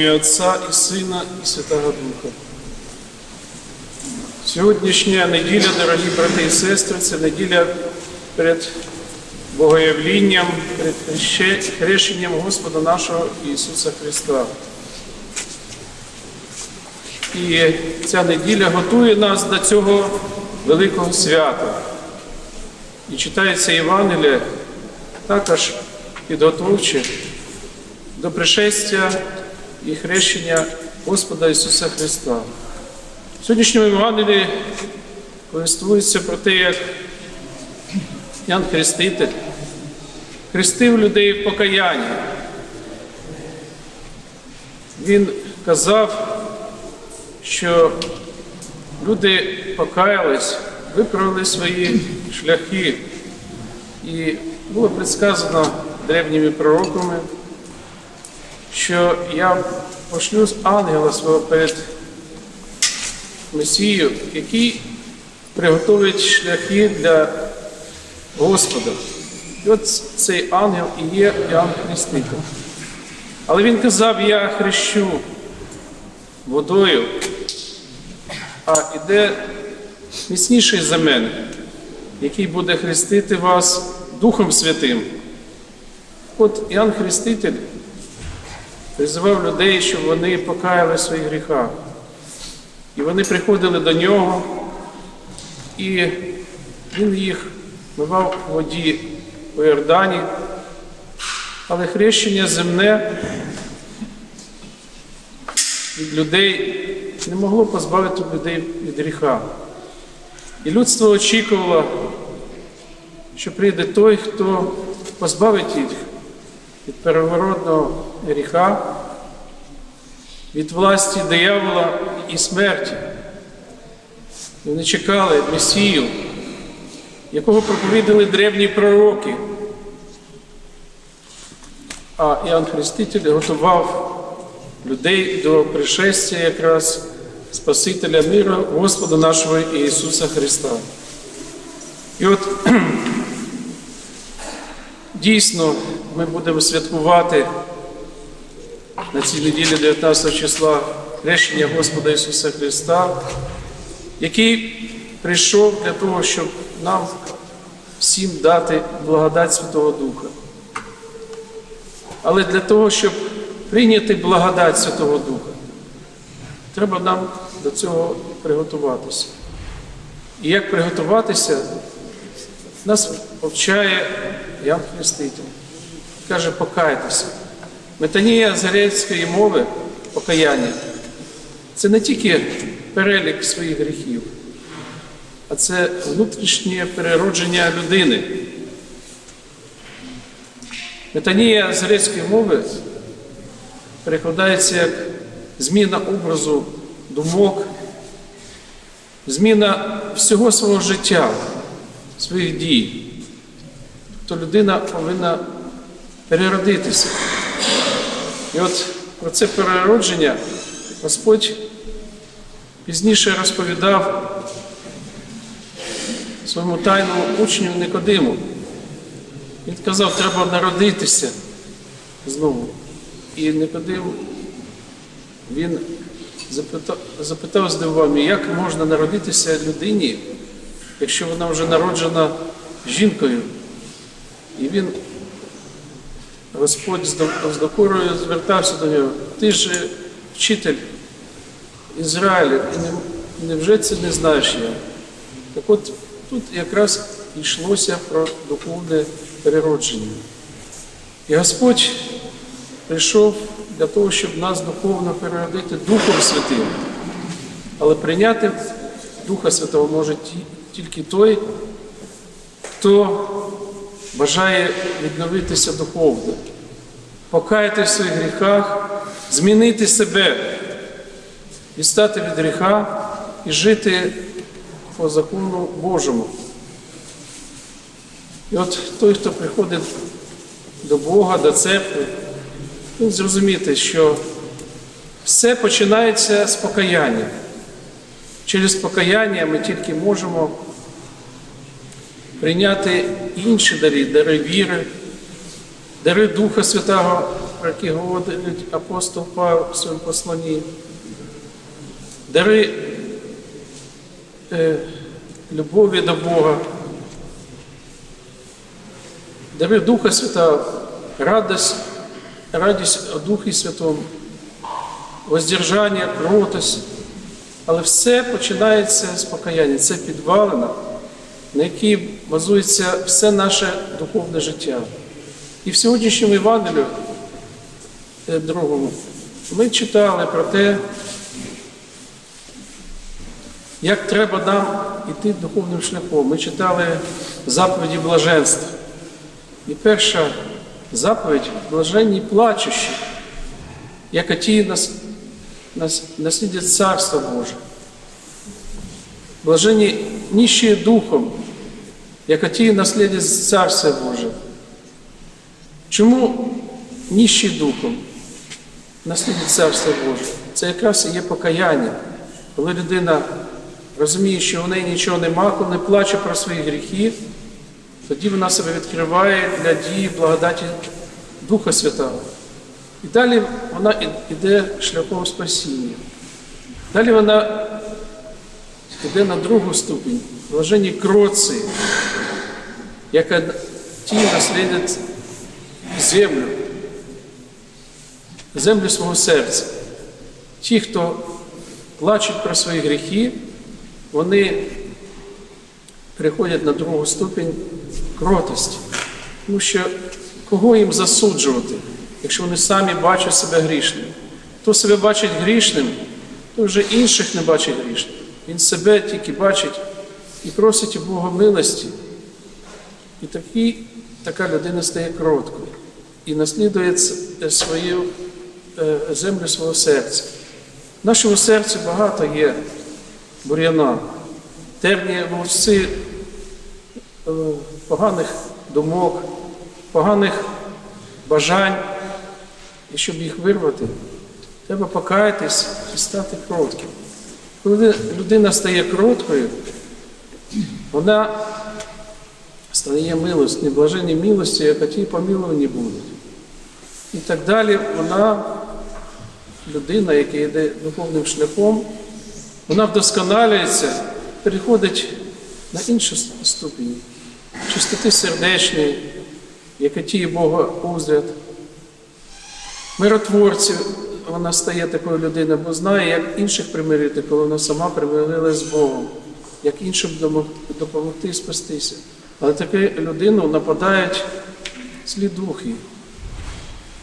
Ім'я Отця і Сина, і Святого Духа. Сьогоднішня неділя, дорогі брати і сестри, це неділя перед Богоявлінням, перед хрещенням Господа нашого Ісуса Христа. І ця неділя готує нас до цього великого свята. І читається Євангеліє також підготовче до пришестя і хрещення Господа Ісуса Христа. В сьогоднішньому Євангелії повествується про те, як Ян Хреститель хрестив людей в покаянні. Він казав, що люди покаялись, виправили свої шляхи. І було предсказано древніми пророками, що я пошлю з ангела свого перед Месією, який приготовить шляхи для Господа. І от цей ангел і є Іоанн Хреститель. Але він казав, я хрещу водою, а іде міцніший за мене, який буде хрестити вас Духом Святим. От Іоанн Хреститель призивав людей, щоб вони покаяли в своїх гріхах. І вони приходили до нього, і він їх мивав у воді у Йордані, але хрещення земне від людей не могло позбавити людей від гріха. І людство очікувало, що прийде той, хто позбавить їх від переворотного гріха, від власті диявола і смерті. Вони чекали Месію, якого проповідали древні пророки. А Іоанн Хреститель готував людей до пришестя якраз Спасителя миру, Господа нашого Ісуса Христа. І от дійсно ми будемо святкувати на цій неділі 19 числа хрещення Господа Ісуса Христа, який прийшов для того, щоб нам всім дати благодать Святого Духа. Але для того, щоб прийняти благодать Святого Духа, треба нам до цього приготуватися. І як приготуватися, нас повчає Ян Хреститель. Каже, покайтеся. Метанія з мови покаяння це не тільки перелік своїх гріхів, а це внутрішнє переродження людини. Метанія з мови перекладається як зміна образу думок, зміна всього свого життя, своїх дій. Тобто людина повинна переродитися. І от про це переродження Господь пізніше розповідав своєму тайному учню Никодиму. Він казав, треба народитися знову. І Никодим, він запитав, запитав здивував, як можна народитися людині, якщо вона вже народжена жінкою. І він, Господь з докорою звертався до нього. Ти ж вчитель Ізраїля, і не, невже це не знаєш я? Так от тут якраз йшлося про духовне переродження. І Господь прийшов для того, щоб нас духовно переродити Духом Святим. Але прийняти Духа Святого може тільки той, хто бажає відновитися духовно, покаяти в своїх гріхах, змінити себе, відстати від гріха і жити по закону Божому. І от той, хто приходить до Бога, до церкви, він зрозуміти, що все починається з покаяння. Через покаяння ми тільки можемо прийняти інші дари, дари віри, дари Духа Святого про які говорить апостол Павло в своєму посланні. Дари е, любові до Бога, дари Духа Святого, радость, радість о Духі Святому, воздержання, кротость. Але все починається з покаяння. Це підвалина, на якій базується все наше духовне життя. І в сьогоднішньому Євангелію е, другому ми читали про те, як треба нам йти духовним шляхом. Ми читали заповіді блаженства. І перша заповідь блаженні плачущі, яка ті нас, нас, наслідять Царство Боже. Блаженні нищие духом, яка ті наслідять Царство Боже. Чому нищі духом наслідить Царство Боже? Це якраз і є покаяння, коли людина розуміє, що у неї нічого нема, коли не плаче про свої гріхи, тоді вона себе відкриває для дії благодаті Духа Святого. І далі вона йде шляхом спасіння. Далі вона йде на другу ступінь, блаженні кроці, яка ті наслідять землю, землю свого серця. Ті, хто плачуть про свої гріхи, вони переходять на другу ступінь кротості. Тому що кого їм засуджувати, якщо вони самі бачать себе грішним? Хто себе бачить грішним, то вже інших не бачить грішним. Він себе тільки бачить і просить у Бога милості. І такі, така людина стає кроткою і наслідує свою е, землю свого серця. В нашому серці багато є бур'яна, терні вовці е, поганих думок, поганих бажань. І щоб їх вирвати, треба покаятись і стати кротким. Коли людина стає кроткою, вона стає милостю, блаженні милості, яка ті помилувані будуть. І так далі вона, людина, яка йде духовним шляхом, вона вдосконалюється, переходить на іншу ступінь, чистоти сердечної, яка тіє Бога узряд. Миротворців вона стає такою людиною, бо знає, як інших примирити, коли вона сама примирилася з Богом, як іншим допомогти спастися. Але таку людину нападають злі духи.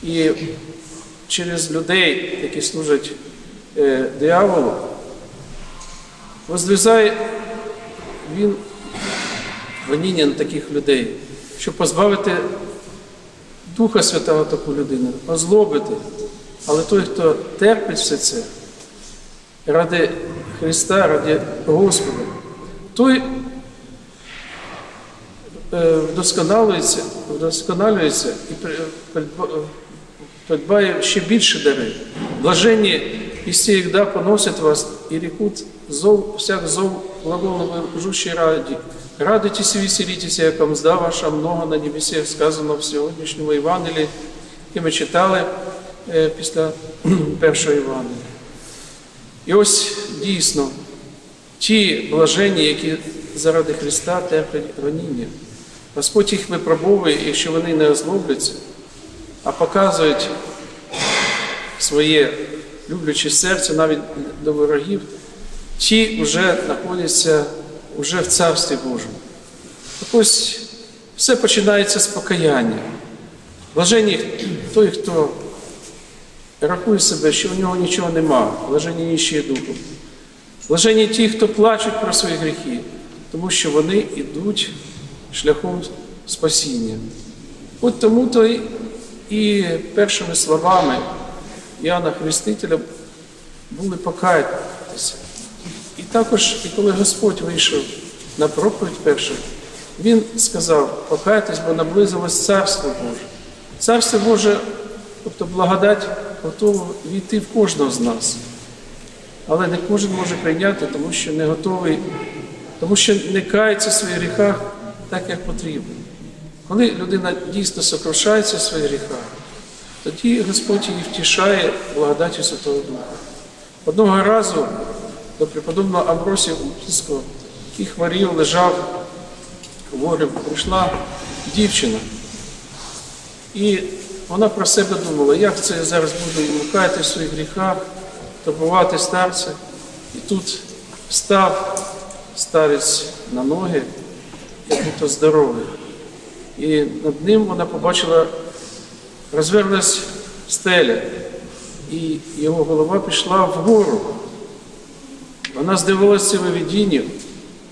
І через людей, які служать е, дияволу, возлізає він гоніння на таких людей, щоб позбавити Духа Святого таку людину, озлобити. Але той, хто терпить все це ради Христа, ради Господа, той е, вдосконалюється, вдосконалюється і придба- придбає ще більше дари. Блаженні і всегда поносять вас і рекут зов, всяк зов глаголно жущей раді. Радуйтесь і веселітеся, як вам зда ваша много на небесі сказано в сьогоднішньому Євангелії, яке ми читали е, після першого Євангелія. І ось дійсно ті блаженні, які заради Христа терплять гоніння. Господь їх випробовує, якщо вони не озлобляться, а показують своє любляче серце навіть до ворогів, ті вже знаходяться вже в Царстві Божому. Так ось все починається з покаяння. Блаженні той, хто рахує себе, що у нього нічого нема, блаженні нищі духом. Блаженні ті, хто плачуть про свої гріхи, тому що вони йдуть шляхом спасіння. От тому то й- і першими словами Іоанна Хрестителя були покаятися. І також, і коли Господь вийшов на проповідь першу, Він сказав, покайтесь, бо наблизилось Царство Боже. Царство Боже, тобто благодать, готово війти в кожного з нас. Але не кожен може прийняти, тому що не готовий, тому що не кається в своїх гріхах так, як потрібно. Коли людина дійсно сокрушається в своїх гріхах, тоді Господь її втішає благодаті Святого Духа. Одного разу до преподобного Амбросія Упільського, який хворів, лежав хворим, прийшла дівчина. І вона про себе думала, як це я зараз буду йому каяти в своїх гріхах, турбувати старця. І тут встав старець на ноги, як будто здоровий. І над ним вона побачила, розверлась стеля, і його голова пішла вгору. Вона здивилася цим видінням,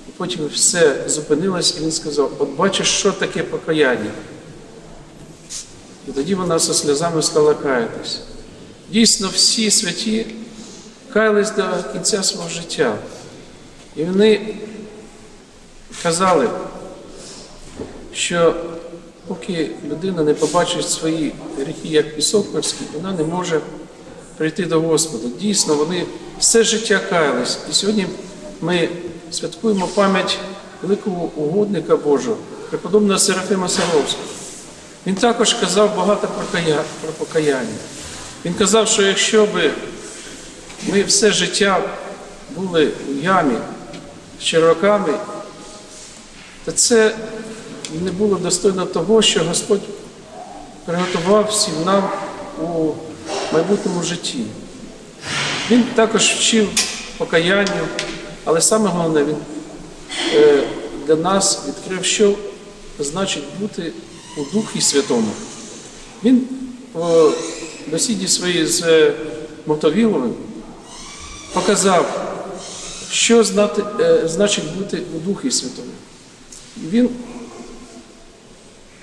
і потім все зупинилось, і він сказав: от бачиш, що таке покаяння. І тоді вона зі сльозами стала каятись. Дійсно, всі святі каялись до кінця свого життя. І вони казали, що поки людина не побачить свої гріхи як пісок морський, вона не може прийти до Господа. Дійсно, вони все життя каялись. І сьогодні ми святкуємо пам'ять великого угодника Божого, преподобного Серафима Саровського. Він також казав багато про покаяння. Він казав, що якщо би ми все життя були у ямі з черваками, то це не було достойно того, що Господь приготував всім нам у майбутньому житті. Він також вчив покаянню, але саме головне, він е, для нас відкрив, що значить бути у Духі Святому. Він у бесіді своїй з е, Мотовіловим показав, що е, значить бути у Духі Святому. Він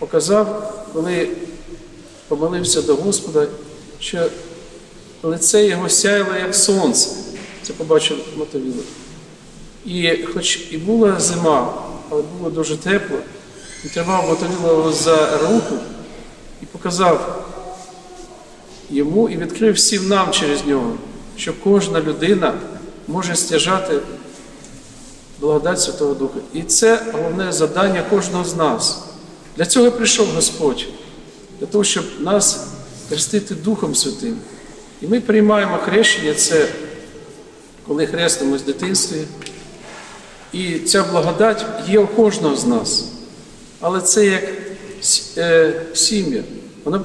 показав, коли помолився до Господа, що лице його сяяло, як сонце. Це побачив Мотовілов. І хоч і була зима, але було дуже тепло, він тримав Мотовілова за руку і показав йому і відкрив всім нам через нього, що кожна людина може стяжати благодать Святого Духа. І це головне завдання кожного з нас. Для цього прийшов Господь, для того, щоб нас хрестити Духом Святим. І ми приймаємо хрещення, це коли хрестимось в дитинстві. І ця благодать є у кожного з нас. Але це як е, сім'я. Вона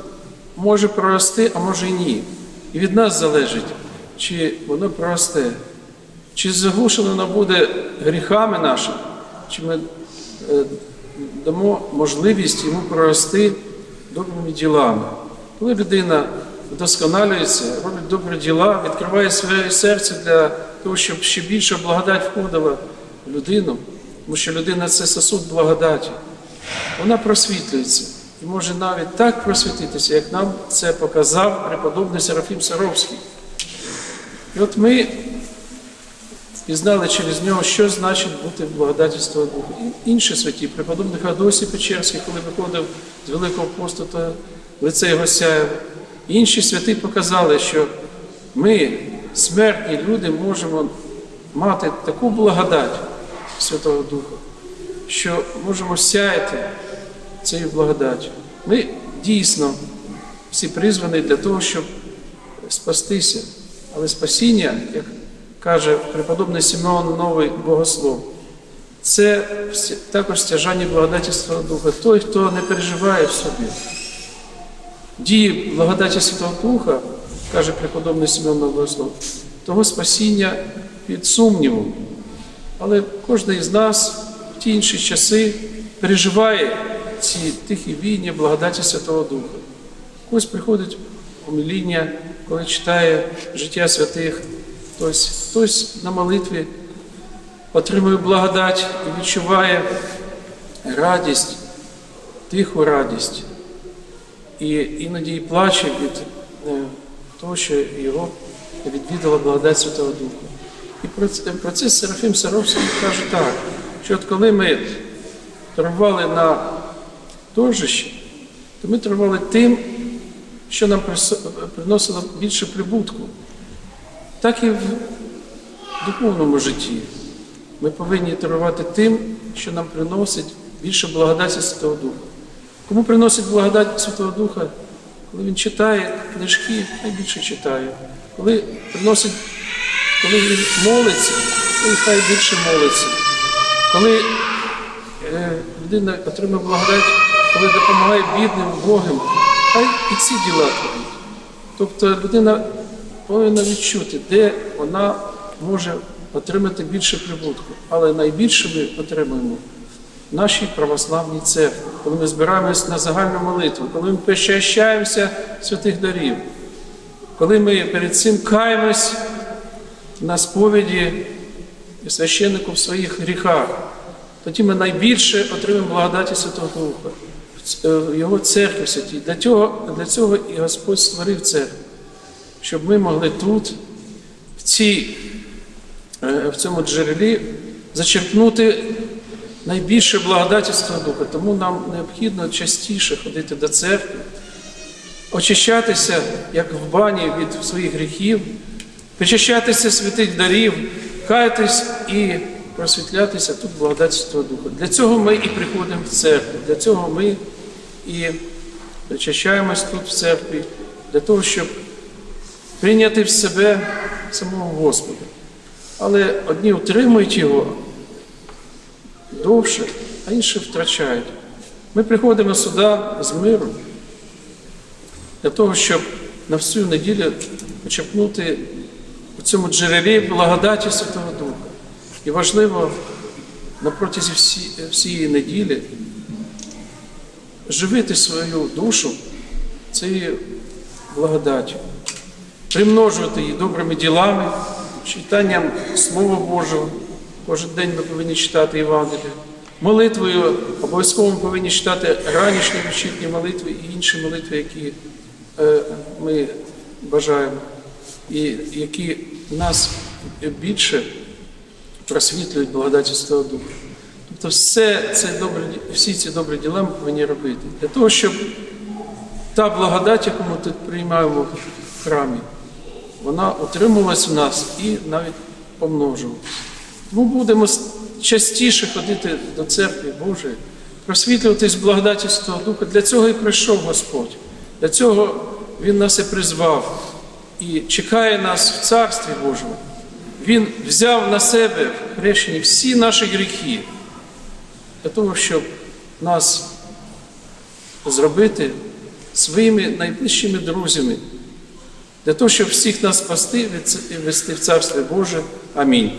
може прорости, а може і ні. І від нас залежить, чи воно проросте, чи заглушено воно буде гріхами нашими, чи ми е, дамо можливість йому прорости добрими ділами. Коли людина вдосконалюється, робить добрі діла, відкриває своє серце для того, щоб ще більше благодать входила в людину, тому що людина це сосуд благодаті. Вона просвітлюється і може навіть так просвітитися, як нам це показав преподобний Серафім Саровський. І от ми пізнали через нього, що значить бути в благодаті Святого Духа. І інші святі, преподобний Феодосій Печерський, коли виходив з Великого посту, то лице його сяяло. Інші святи показали, що ми, смертні люди, можемо мати таку благодать Святого Духа, що можемо сяяти цією благодаттю. Ми дійсно всі призвані для того, щоб спастися. Але спасіння, як каже преподобний Симеон Новий Богослов, це також стяжання благодаті Святого Духа. Той, хто не переживає в собі. Дії благодаті Святого Духа, каже преподобний Симеон Новий Богослов, того спасіння під сумнівом. Але кожен із нас в ті інші часи переживає ці тихі війні благодаті Святого Духа. Когось приходить умиління, коли читає життя святих, хтось, хтось на молитві отримує благодать і відчуває радість, тиху радість. І іноді і плаче від е, того, що його відвідала благодать Святого Духа. І про це, про це Серафим Саровський каже так, що от коли ми торгували на торжищі, то ми торгували тим, що нам приносило більше прибутку. Так і в духовному житті. Ми повинні торгувати тим, що нам приносить більше благодаті Святого Духа. Кому приносить благодать Святого Духа? Коли він читає книжки, найбільше читає. Коли приносить, коли він молиться, то хай більше молиться. Коли е, людина отримує благодать, коли допомагає бідним, Богом, хай і ці діла творить. Тобто людина повинна відчути, де вона може отримати більше прибутку. Але найбільше ми отримуємо в нашій православній церкві, коли ми збираємось на загальну молитву, коли ми причащаємося святих дарів, коли ми перед цим каємось на сповіді священнику в своїх гріхах, тоді ми найбільше отримаємо благодаті Святого Духа в Його церкві святій. Для цього, для цього і Господь створив церкву, щоб ми могли тут, в, цій, е, в цьому джерелі, зачерпнути найбільше благодаті Духа. Тому нам необхідно частіше ходити до церкви, очищатися, як в бані від своїх гріхів, причащатися святих дарів, каятись і просвітлятися тут благодать Святого Духа. Для цього ми і приходимо в церкву, для цього ми і причащаємось тут в церкві, для того, щоб прийняти в себе самого Господа. Але одні утримують його довше, а інші втрачають. Ми приходимо сюди з миром для того, щоб на всю неділю почерпнути у цьому джерелі благодаті Святого Духа. І важливо на протязі всі, всієї неділі живити свою душу цією благодаттю, примножувати її добрими ділами, читанням Слова Божого. Кожен день ми повинні читати Євангеліє. Молитвою обов'язково ми повинні читати ранішні вечірні молитви і інші молитви, які е, ми бажаємо, і які нас більше просвітлюють благодаті Святого Духа. Тобто все це добре, всі ці добрі діла ми повинні робити для того, щоб та благодать, яку ми тут приймаємо в храмі, вона утримувалась в нас і навіть помножувалась. Тому будемо частіше ходити до церкви Божої, просвітлюватись благодаті Святого Духа. Для цього і прийшов Господь. Для цього Він нас і призвав і чекає нас в Царстві Божому. Він взяв на себе в хрещенні всі наші гріхи для того, щоб нас зробити своїми найближчими друзями, для того, щоб всіх нас спасти і вести в Царстві Боже. Амінь.